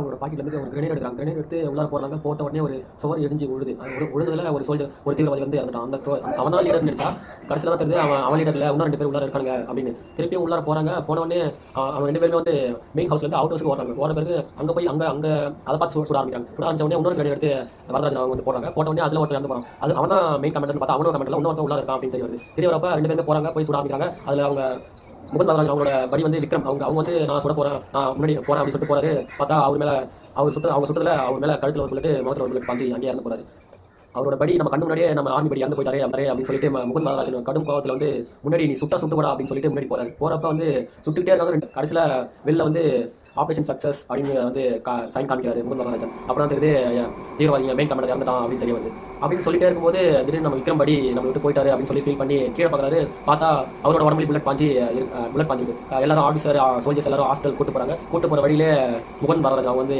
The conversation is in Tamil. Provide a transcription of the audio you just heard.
அவரோட பாக்கெட்ல இருந்து ஒரு கிரனேட் எடுக்கிறாங்க. கிரனேட் எடுத்து உள்ளார போறாங்க போட்ட உடனே ஒரு சுவர் எரிஞ்சு விழுது. அது ஒரு விழுந்ததுல ஒரு சோல்ஜர் ஒரு தீவிரவாதி வந்து இறந்துட்டான். அந்த அவன் தான் லீடர் நினைச்சா கடைசியில் தான் தெரியுது அவன் அவன் லீடர்ல இன்னும் ரெண்டு பேர் உள்ளார இருக்காங்க அப்படின்னு. திருப்பி உள்ளார போறாங்க. போன உடனே அவன் ரெண்டு பேருமே வந்து மெயின் ஹவுஸ்ல இருந்து அவுட் ஹவுஸ்க்கு ஓடுறாங்க. ஓட பிறகு அங்க போய் அங்க அங்க அதை பார்த்து சுட ஆரம்பிக்கிறாங்க. சுட ஆரம்பிச்ச உடனே இன்னொரு கிரனேட் எடுத்து வரதராஜன் அவங்க வந்து போறாங்க போட்ட உடனே அதுல ஒருத்தர் இறந்து போறான். அது அவன் தான் மெயின் கமெண்ட் பார்த்தா அவனும் கமெண்ட்ல இன்னொருத்தன் உள்ளார இருக்கான் அப்படின்னு தெரிய வருது. தெரிய வரப்ப ரெண்டு பேரும் போறாங்க போய் சுட ஆரம்பிக்கிறாங்க. அதுல அவங்க முகன் வரதராஜன் அவங்களோட படி வந்து விக்ரம். அவங்க அவங்க வந்து நான் சுட போறேன். நான் முன்னாடி போறேன் அப்படின்னு சொல்லிட்டு போறாரு. பார்த்தா அவர் மேல அவர் சுத்த அவங்க சுத்தத்துல அவர் மேல கழுத்துல ஒரு புல்லட்டு முகத்துல ஒரு புல்லட் பாஞ்சு அங்கேயே இறந்து போறாரு. அவரோட படி நம்ம கண்ணு முன்னாடியே நம்ம ஆர்மி படி இறந்து போயிட்டாரே அவரே அப்படின்னு சொல்லிட்டு ம- மகாராஜன் கடும் கோவத்தில் வந்து முன்னாடி நீ சுட்டா சுட்டு போடா அப்படின்னு சொல்லிட்டு முன்னாடி போறாரு. போறப்ப வந்து சுட்டுக்கிட்டே இருக்காங்க கடைசியில் கடைசியில வெளில வந்து ஆப்ரேஷன் சக்ஸஸ் அப்படின்னு வந்து சைன் காமிக்கிறாரு முகுந்த் மகாராஜன் அப்புறம் தெரியுது தீவிரவாதிங்க மெயின் கமெண்ட் இறந்துட்டான் அப்படின்னு தெரிய வருது அப்படின்னு சொல்லிட்டே இருக்கும்போது திடீர்னு நம்ம விக்ரம் படி நம்ம விட்டு போயிட்டாரு அப்படின்னு சொல்லி ஃபீல் பண்ணி கீழே பார்க்கறாரு. பார்த்தா அவரோட உடம்புல புல்லட் பாஞ்சி புல்லட் பாஞ்சிருக்கு. எல்லாரும் ஆஃபீஸர் சோல்ஜர்ஸ் எல்லாரும் ஹாஸ்பிட்டல் கூட்டு போறாங்க. கூட்டு போற வழியிலே முகன் மகாராஜன் வந்து